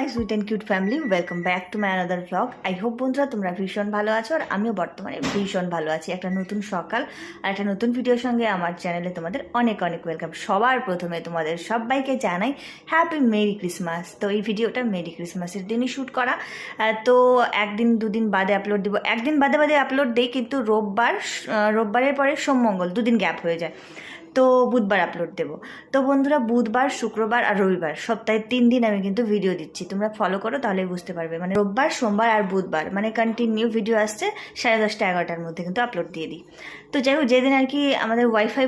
My sweet and cute family welcome back to my another blog I hope বন্ধুরা তোমরা ভীষণ ভালো আছো আর আমিও বর্তমানে ভীষণ ভালো আছি। একটা নতুন সকাল আর একটা নতুন ভিডিওর সঙ্গে আমার চ্যানেলে তোমাদের অনেক অনেক ওয়েলকাম সবার প্রথমে তোমাদের সবাইকে জানাই হ্যাপি মেরি ক্রিসমাস তো এই ভিডিওটা মেরি ক্রিসমাসের দিনই শ্যুট করা। তো একদিন, দুদিন বাদে আপলোড দিব। একদিন বাদে বাদে আপলোড দিই, কিন্তু রোববার রোববারের পরে সোম মঙ্গল, দুদিন গ্যাপ হয়ে যায়। তো বুধবার আপলোড দেবো। তো বন্ধুরা, বুধবার, শুক্রবার আর রবিবার, সপ্তাহে তিন দিন আমি কিন্তু ভিডিও দিচ্ছি। তোমরা ফলো করো, তাহলেই বুঝতে পারবে। মানে রোববার, সোমবার আর বুধবার মানে কন্টিনিউ ভিডিও আসছে সাড়ে দশটা এগারোটার মধ্যে কিন্তু আপলোড দিয়ে দিই। তো যাই হোক যেদিন আর কি আমাদের ওয়াইফাই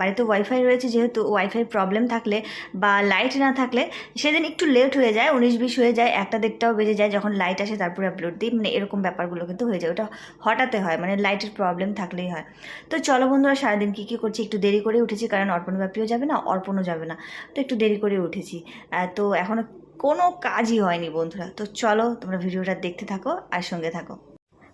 বাড়িতে ওয়াইফাই রয়েছে, যেহেতু ওয়াইফাই প্রবলেম থাকলে বা লাইট না থাকলে, সেদিন একটু লেট হয়ে যায়, উনিশ বিশ হয়ে যায়, একটা দেড়টাও বেজে যায়, যখন লাইট আসে তারপরে আপলোড দিই মানে এরকম ব্যাপারগুলো কিন্তু হয়ে যায়। ওটা হঠাতে হয় মানে লাইটের প্রবলেম থাকলেই হয়। তো চলো বন্ধুরা, সারাদিন কী কী করছি, একটু দেরি করে উঠেছি, কারণ অর্পণ ব্যাপীও যাবে না, অর্পণও যাবে না। তো একটু দেরি করে উঠেছি। তো এখনও কোনো কাজই হয়নি বন্ধুরা। তো চলো তোমরা ভিডিওটা দেখতে থাকো আর সঙ্গে থাকো।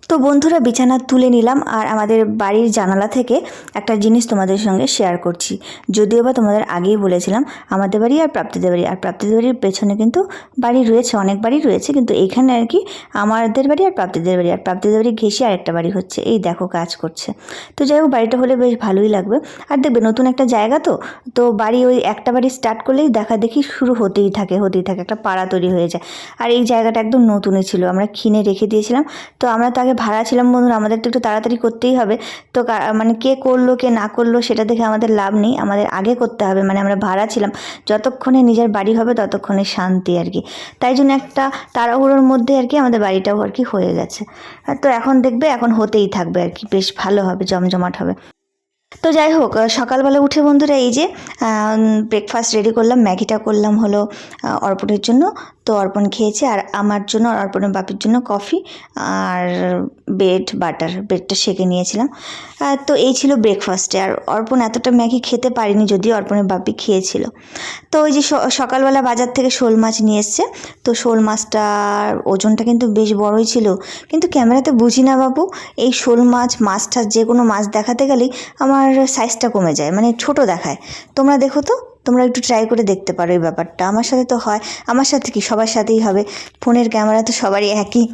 তো বন্ধুরা, বিছানা তুলে নিলাম আর আমাদের বাড়ির জানালা থেকে একটা জিনিস তোমাদের সঙ্গে শেয়ার করছি। যদিও বা তোমাদের আগেই বলেছিলাম, আমাদের বাড়ি আর প্রাপ্তিদের বাড়ি। আর প্রাপ্তিদের বাড়ির পেছনে কিন্তু বাড়ি রয়েছে, অনেক বাড়ি রয়েছে, কিন্তু এখানে আর কি আমাদের বাড়ি আর প্রাপ্তিদের বাড়ি। আর প্রাপ্তিদের বাড়ি ঘেসে আরেকটা বাড়ি হচ্ছে। এই দেখো কাজ করছে। তো যাই হোক, বাড়িটা হলে বেশ ভালোই লাগবে। আর দেখবে নতুন একটা জায়গা তো তো বাড়ি ওই একটা বাড়ি স্টার্ট করলেই দেখা দেখি শুরু হতেই থাকে হতেই থাকে। একটা পাড়া তৈরি হয়ে যায়। আর এই জায়গাটা একদম নতুনই ছিল। আমরা কিনে রেখে দিয়েছিলাম। তো আমরা তো আগে ভাড়া ছিলাম, বন্ধুরা। আমাদের তো একটু তাড়াতাড়ি করতেই হবে। তো মানে কে করল, কে না করল, সেটা দেখে আমাদের লাভ নেই। আমাদের আগে করতে হবে মানে আমরা ভাড়া ছিলাম। যতক্ষণে নিজের বাড়ি হবে, ততক্ষণে শান্তি আর কি। তাই জন্য একটা তাড়াহুড়োর মধ্যে আর কি আমাদের বাড়িটাও আর কি হয়ে গেছে। তো এখন দেখবে, এখন হতেই থাকবে আর কি। বেশ ভালো হবে, জমজমাট হবে। তো যাই হোক সকালবেলা উঠে বন্ধুরা এই যে ব্রেকফাস্ট রেডি করলাম, ম্যাগিটা করলাম হলো অর্পণের জন্য। তো অর্পণ খেয়েছে আর আমার জন্য আর অর্পণের বাপির জন্য কফি আর ব্রেড, বাটার, ব্রেডটা সেকে নিয়েছিলাম। তো এই ছিল ব্রেকফাস্টে আর অর্পণ এতটা ম্যাগি খেতে পারিনি যদিও অর্পণের বাপি খেয়েছিল। তো ওই যে সকালবেলা বাজার থেকে শোল মাছ নিয়ে এসছে। তো শোল মাছটার ওজনটা কিন্তু বেশ বড়ই ছিল। কিন্তু ক্যামেরাতে বুঝি না বাবু, এই শোল মাছ, মাছটা যে কোনো মাছ দেখাতে গেলেই আমার সাইজটা কমে যায় মানে ছোট দেখায়। তোমরা দেখো তো। তোমরা একটু ট্রাই করে দেখতে পারো এই ব্যাপারটা। আমার সাথে তো হয়। আমার সাথে কি? সবার সাথেই হবে। ফোনের ক্যামেরা তো সবারই একই।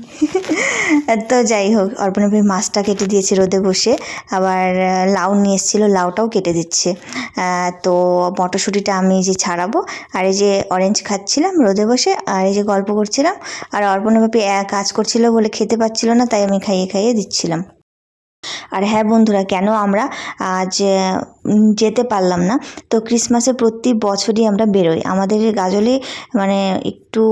তো যাই হোক অর্পণের ভাই মাছটা কেটে দিয়েছে রোদে বসে। আবার লাউ নিয়ে এসেছিল, লাউটাও কেটে দিচ্ছে। তো মটরশুঁটিটা আমি যে ছাড়াবো। আর এই যে অরেঞ্জ খাচ্ছিলাম রোদে বসে, আর এই যে গল্প করছিলাম। আর অর্পণের বাপি এক কাজ করছিল বলে খেতে পাচ্ছিল না, তাই আমি খাইয়ে খাইয়ে দিচ্ছিলাম। আর হ্যাঁ বন্ধুরা, কেন আমরা আজ যেতে পারলাম না? তো ক্রিসমাসে প্রতি বছরই আমরা বেরোই। আমাদের গাজলে মানে একটু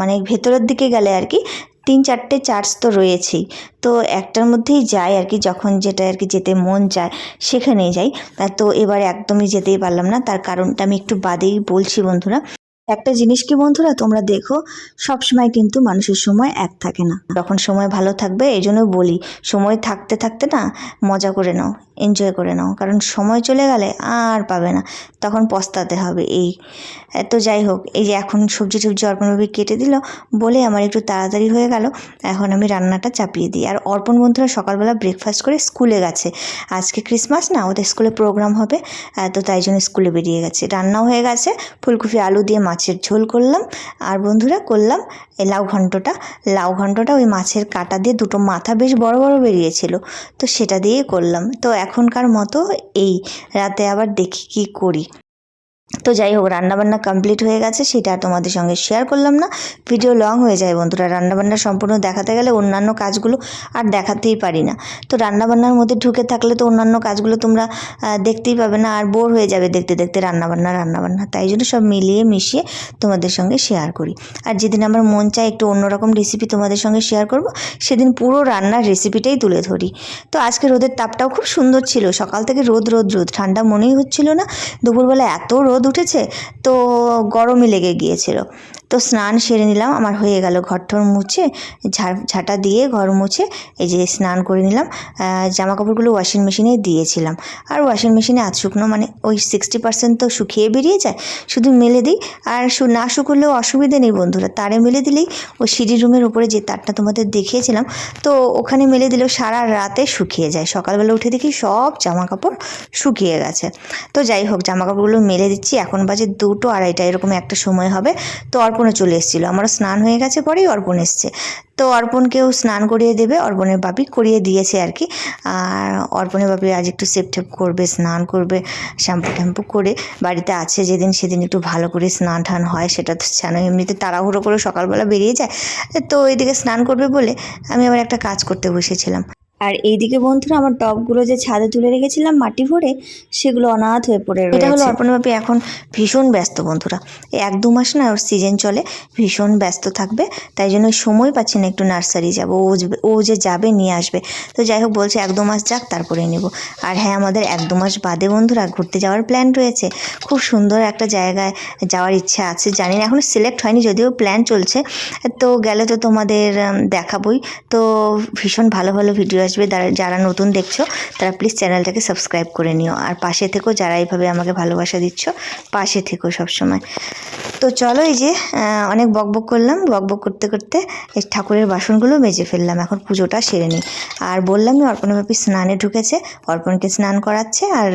মানে ভেতরের দিকে গেলে আর কি তিন চারটে চার্চ তো রয়েছেই। তো একটার মধ্যেই যাই আর কি, যখন যেটা আর কি যেতে মন চায়, সেখানেই যাই। তা তো এবারে একদমই যেতেই পারলাম না। তার কারণটা আমি একটু বাদেই বলছি বন্ধুরা। একটা জিনিস কি বন্ধুরা, তোমরা দেখো সব সময় কিন্তু মানুষের সময় এক থাকে না। যখন সময় ভালো থাকবে, এই জন্য বলি, সময় থাকতে থাকতে না, মজা করে নাও এনজয় করে নাও। কারণ সময় চলে গেলে আর পাবে না, তখন পস্তাতে হবে এই। তো যাই হোক, এই যে এখন সবজি টবজি অর্পণভাবে কেটে দিল, বলে আমার একটু তাড়াতাড়ি হয়ে গেল, এখন আমি রান্নাটা চাপিয়ে দিই। আর অর্পণ বন্ধুরা সকালবেলা ব্রেকফাস্ট করে স্কুলে গেছে। আজকে ক্রিসমাস না, ওদের স্কুলে প্রোগ্রাম হবে তো তাই জন্য স্কুলে বেরিয়ে গেছে। রান্নাও হয়ে গেছে, ফুলকপি, আলু দিয়ে মাছের ঝোল করলাম। আর বন্ধুরা করলাম এই লাউ ঘণ্টটা লাউ ঘণ্টটা ওই মাছের কাটা দিয়ে দুটো মাথা বেশ বড় বড় বেরিয়েছিল। তো সেটা দিয়ে করলাম। তো এখনকার মতো এই রাতে আবার দেখি কি করি। তো যাই হোক রান্নাবান্না কমপ্লিট হয়ে গেছে, সেটা আর তোমাদের সঙ্গে শেয়ার করলাম না। ভিডিও লং হয়ে যায় বন্ধুরা, রান্নাবান্না সম্পূর্ণ দেখাতে গেলে অন্যান্য কাজগুলো আর দেখাতেই পারি না। তো রান্নাবান্নার মধ্যে ঢুকে থাকলে তো অন্যান্য কাজগুলো তোমরা দেখতেই পাবে না আর বোর হয়ে যাবে দেখতে দেখতে রান্নাবান্না রান্নাবান্না। তাই জন্য সব মিলিয়ে মিশিয়ে তোমাদের সঙ্গে শেয়ার করি। আর যেদিন আমার মন চায় একটু অন্যরকম রেসিপি তোমাদের সঙ্গে শেয়ার করব, সেদিন পুরো রান্নার রেসিপিটাই তুলে ধরি। তো আজকে রোদের তাপটাও খুব সুন্দর ছিল, সকাল থেকে রোদ রোদ রোদ, ঠান্ডা মনেই হচ্ছিল না। দুপুরবেলা এত রোদ উঠেছে তো গরমই লেগে গিয়েছিল। তো স্নান সেরে নিলাম, আমার হয়ে গেল ঘর ঠর মুছে ঝা- ঝাঁটা দিয়ে ঘর মুছে, এই যে স্নান করে নিলাম। জামা কাপড়গুলো ওয়াশিং মেশিনে দিয়েছিলাম। আর ওয়াশিং মেশিনে আজ শুকনো মানে ওই সিক্সটি পার্সেন্ট তো শুকিয়ে বেরিয়ে যায়, শুধু মেলে দিই। আর না শুকলেও অসুবিধে নেই বন্ধুরা, তারে মেলে দিলেই ওই সিঁড়ি রুমের উপরে যে তারটা তোমাদের দেখিয়েছিলাম, তো ওখানে মেলে দিলেও সারা রাতে শুকিয়ে যায়। সকালবেলা উঠে দেখি সব জামা কাপড় শুকিয়ে গেছে। তো যাই হোক জামা কাপড়গুলো মেলে দিচ্ছি। এখন বাজে দুটো আড়াইটা, এরকম একটা সময় হবে। তো অর্পণ চলে এসেছিল। আমারও স্নান হয়ে গেছে পরেই অর্পণ এসছে। তো অর্পণকেও স্নান করিয়ে দেবে, অর্পণের বাপি করিয়ে দিয়েছে আর কি। আর অর্পণের বাপি আজ একটু সেপ টেপ করবে, স্নান করবে, শ্যাম্পু ট্যাম্পু করে বাড়িতে আছে যেদিন সেদিন একটু ভালো করে স্নান টান হয় সেটা তো জানো এমনিতে তাড়াহুড়ো করে সকালবেলা বেরিয়ে যায়। তো এইদিকে স্নান করবে বলে আমি আবার একটা কাজ করতে বসেছিলাম। আর এইদিকে বন্ধুরা আমার টবগুলো যে ছাদে তুলে রেখেছিলাম মাটি ভরে সেগুলো অনাথ হয়ে পড়ে রয়েছে এটা হলো অর্পণা বাপি এখন ভীষণ ব্যস্ত বন্ধুরা। এই এক দু মাস না ওর সিজন চলে ভীষণ ব্যস্ত থাকবে তাই জন্য সময় পাচ্ছি না একটু নার্সারি যাব ও ও যে যাবে নিয়ে আসবে। তো যাই হোক বলছে এক দু মাস যাক তারপরে নেব। আর হ্যাঁ আমাদের এক দু মাস বাদে বন্ধুরা ঘুরতে যাওয়ার প্ল্যান রয়েছে। খুব সুন্দর একটা জায়গায় যাওয়ার ইচ্ছা আছে। জানি না এখনও সিলেক্ট হয়নি যদিও প্ল্যান চলছে। তো গেলে তো তোমাদের দেখাবই। তো ভীষণ ভালো ভালো ভিডিও আসবে যারা- নতুন দেখছ, তারা প্লিজ চ্যানেলটাকে সাবস্ক্রাইব করে নিও। আর পাশে থেকেও যারা এইভাবে আমাকে ভালোবাসা দিচ্ছ, পাশে থেকো সবসময়। তো চলো এই যে অনেক বকবক করলাম। বকবক করতে করতে এই ঠাকুরের বাসনগুলো মেজে ফেললাম। এখন পুজোটা সেরে নিই। আর বললামই অর্পণ ব্যাপী স্নানে ঢুকেছে। অর্পণকে স্নান করাচ্ছে আর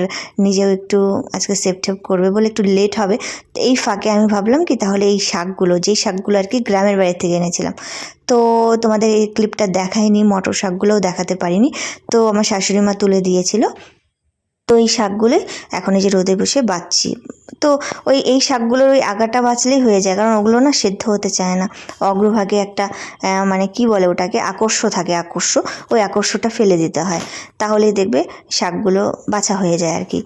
নিজেও একটু আজকে সেফ টেপ করবে বলে একটু লেট হবে। তো এই ফাঁকে আমি ভাবলাম কি, তাহলে এই শাকগুলো, যেই শাকগুলো আর কি গ্রামের বাড়ি থেকে এনেছিলাম। তো তোমাদের এই ক্লিপটা দেখাইনি, মটর শাকগুলোও দেখাতে পারিনি। তো আমার শাশুড়ি মা তুলে দিয়েছিল। তো এই শাকগুলো এখন এই যে রোদে বসে বাচ্ছি। তো ওই, এই শাকগুলোর ওই আগাটা বাঁচলেই হয়ে যায়, কারণ ওগুলো না সেদ্ধ হতে চায় না। অগ্রভাগে একটা মানে কি বলে ওটাকে, আকর্ষ থাকে, আকর্ষ। ওই আকর্ষটা ফেলে দিতে হয়। তাহলেই দেখবে শাকগুলো বাছা হয়ে যায় আর কি।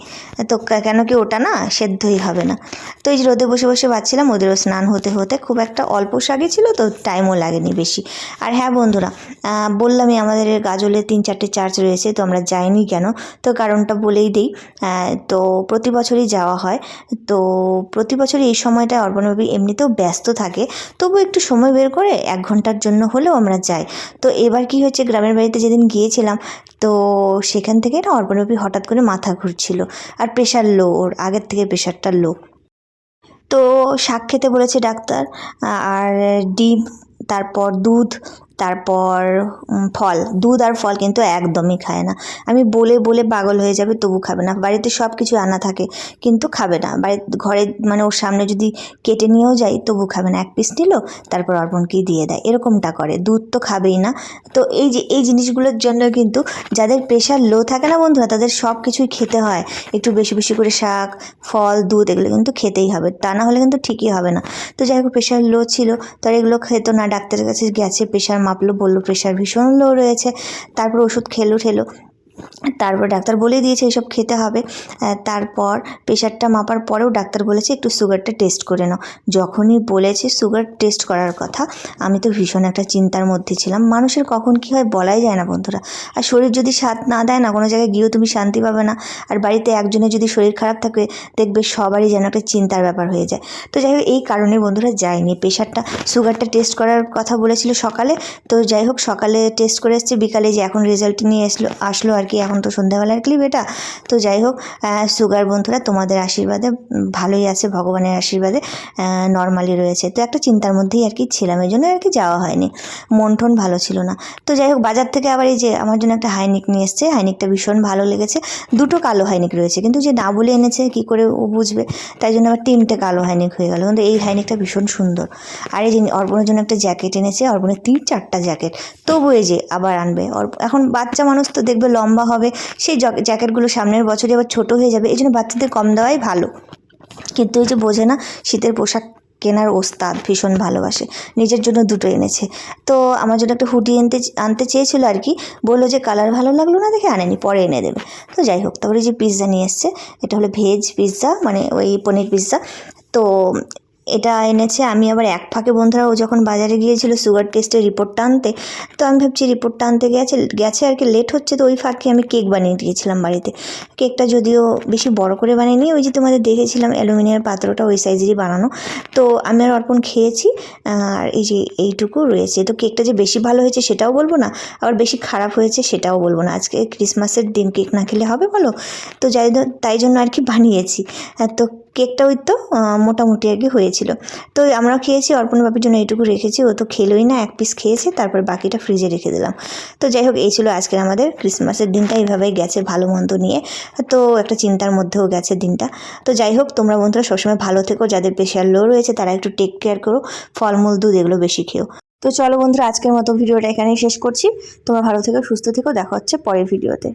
তো কেন কি ওটা না সেদ্ধই হবে না। তো এই যে রোদে বসে বসে বাচ্ছিলাম, ওদেরও স্নান হতে হতে খুব একটা অল্প শাকই ছিল, তো টাইমও লাগেনি বেশি। আর হ্যাঁ বন্ধুরা বললামই আমাদের গাজলে তিন চারটে চার্চ রয়েছে, তো আমরা যাইনি কেন? তো কারণটা বলেই দিই তো প্রতি বছরই যাওয়া হয়। তো প্রতি বছরই এই সময়টা অর্পণবাবী এমনিতেও ব্যস্ত থাকে, তবু একটু সময় বের করে এক ঘণ্টার জন্য হলেও আমরা যাই। তো এবার কি হচ্ছে গ্রামের বাড়িতে যেদিন গিয়েছিলাম, তো সেখান থেকে না অর্পণবাবী হঠাৎ করে মাথা ঘুরছিল, আর প্রেশার লো ওর, আগের থেকে প্রেশারটা লো। তো শাক খেতে বলেছে ডাক্তার আর ডিম, তারপর দুধ তারপর ফল। দুধ আর ফল কিন্তু একদমই খায় না। আমি বলে বলে পাগল হয়ে যাবে, তবু খাবে না। বাড়িতে সব কিছু আনা থাকে, কিন্তু খাবে না। বাড়ি, ঘরে মানে ওর সামনে যদি কেটে নিয়েও যাই, তবু খাবে না। এক পিস নিল, তারপর অর্পণকেই দিয়ে দেয়। এরকমটা করে। দুধ তো খাবেই না। তো এই যে, এই জিনিসগুলোর জন্য কিন্তু যাদের প্রেশার লো থাকে না বন্ধুরা, তাদের সব কিছুই খেতে হয়। একটু বেশি বেশি করে শাক, ফল, দুধ এগুলো কিন্তু খেতেই হবে। তা না হলে কিন্তু ঠিকই হবে না। তো যাই হোক প্রেশার লো ছিল। তার এগুলো খেতো না। ডাক্তারের কাছে গেছে প্রেশার মাপলো বলল প্রেশার ভীষণ লো রয়েছে। তারপর ওষুধ খেলো ঠেলো। তারপর ডাক্তার বলে দিয়েছে এসব খেতে হবে। তারপর প্রেশারটা মাপার পরেও ডাক্তার বলেছে একটু সুগারটা টেস্ট করে নাও। যখনই বলেছে সুগার টেস্ট করার কথা, আমি তো ভীষণ একটা চিন্তার মধ্যে ছিলাম। মানুষের কখন কী হয় বলাই যায় না বন্ধুরা। আর শরীর যদি সাথ না দেয় না, কোনো জায়গায় গিয়েও তুমি শান্তি পাবে না। আর বাড়িতে একজনের যদি শরীর খারাপ থাকে, দেখবে সবারই যেন একটা চিন্তার ব্যাপার হয়ে যায়। তো যাই হোক, এই কারণে বন্ধুরা যায়নি প্রেশারটা, সুগারটা টেস্ট করার কথা বলেছিল সকালে। তো যাই হোক, সকালে টেস্ট করে এসছে। বিকালে যে এখন রেজাল্ট নিয়ে এসলো, আসলো আর কি এখন তো সন্ধ্যাবেলার ক্লিপ এটা? তো যাই হোক সুগার বন্ধুরা তোমাদের আশীর্বাদে ভালোই আছে, ভগবানের আশীর্বাদে নর্মালি রয়েছে। তো একটা চিন্তার মধ্যেই আর কি ছিলাম, এই জন্য আর কি যাওয়া হয়নি। মন টন ভালো ছিল না। তো যাই হোক, বাজার থেকে আবার এই যে আমার জন্য একটা হাইনিক নিয়ে এসছে, হাইনিকটা ভীষণ ভালো লেগেছে। দুটো কালো হাইনিক রয়েছে, কিন্তু যে না বলে এনেছে, কি করে ও বুঝবে? তাই জন্য আবার তিনটে কালো হাইনিক হয়ে গেল। কিন্তু এই হাইনিকটা ভীষণ সুন্দর। আর এই যে অর্পণের জন্য একটা জ্যাকেট এনেছে, অর্পণের তিন চারটা জ্যাকেট। তবু এই যে আবার আনবে। এখন বাচ্চা মানুষ তো দেখবে লম্বা হবে, সেই জ্যাক- জ্যাকেটগুলো সামনের বছরই আবার ছোট হয়ে যাবে এই জন্য বাচ্চাদের কম দেওয়াই ভালো। কিন্তু ওই যে বোঝে না, শীতের পোশাক কেনার ওস্তাদ ভীষণ ভালোবাসে, নিজের জন্য দুটো এনেছে। তো আমার জন্য একটা হুডি আনতে আনতে চেয়েছিল আর কি, বলল যে কালার ভালো লাগল না দেখে আনেনি, পরে এনে দেবে। তো যাই হোক, তারপরে যে পিৎজা নিয়ে এসছে, এটা হলো ভেজ পিৎজা মানে ওই পনির পিৎজা। তো এটা এনেছে। আমি আবার এক ফাঁকে, বন্ধুরা, ও যখন বাজারে গিয়েছিল সুগার টেস্টের রিপোর্টটা আনতে, তো আমি ভাবছি রিপোর্টটা আনতে গেছে গেছে আর কি লেট হচ্ছে, তো ওই ফাঁকে আমি কেক বানিয়ে দিয়েছিলাম বাড়িতে। কেকটা যদিও বেশি বড় করে বানাইনি, ওই যে তোমাদের দেখেছিলাম অ্যালুমিনিয়ামের পাত্রটা ওই সাইজেরই বানানো। তো আমি আর অর্পণ খেয়েছি, আর এই যে এইটুকু রয়েছে। তো কেকটা যে বেশি ভালো হয়েছে সেটাও বলব না, আবার বেশি খারাপ হয়েছে সেটাও বলব না। আজকে ক্রিসমাসের দিন কেক না খেলে হবে বলো? তো যাই তাই জন্য আর কি বানিয়েছি। তো কেকটা ওই তো মোটামুটি আর কি হয়েছিল। তো আমরা খেয়েছি, অর্পণ বাপির জন্য এইটুকু রেখেছি, ও তো খেলোই না, এক পিস খেয়েছে, তারপর বাকিটা ফ্রিজে রেখে দিলাম। তো যাই হোক, এই ছিল আজকের আমাদের ক্রিসমাসের দিনটা, এইভাবেই গেছে ভালো মন্দ নিয়ে। তো একটা চিন্তার মধ্যেও গেছে দিনটা। তো যাই হোক, তোমরা বন্ধুরা সবসময় ভালো থেকো, যাদের প্রেশার লো রয়েছে, তারা একটু টেক কেয়ার করো, ফলমূল, দুধ এগুলো বেশি খেও। তো চলো বন্ধুরা, আজকের মতো ভিডিওটা এখানেই শেষ করছি। তোমরা ভালো থেকো, সুস্থ থেকো, দেখা হচ্ছে পরের ভিডিওতে।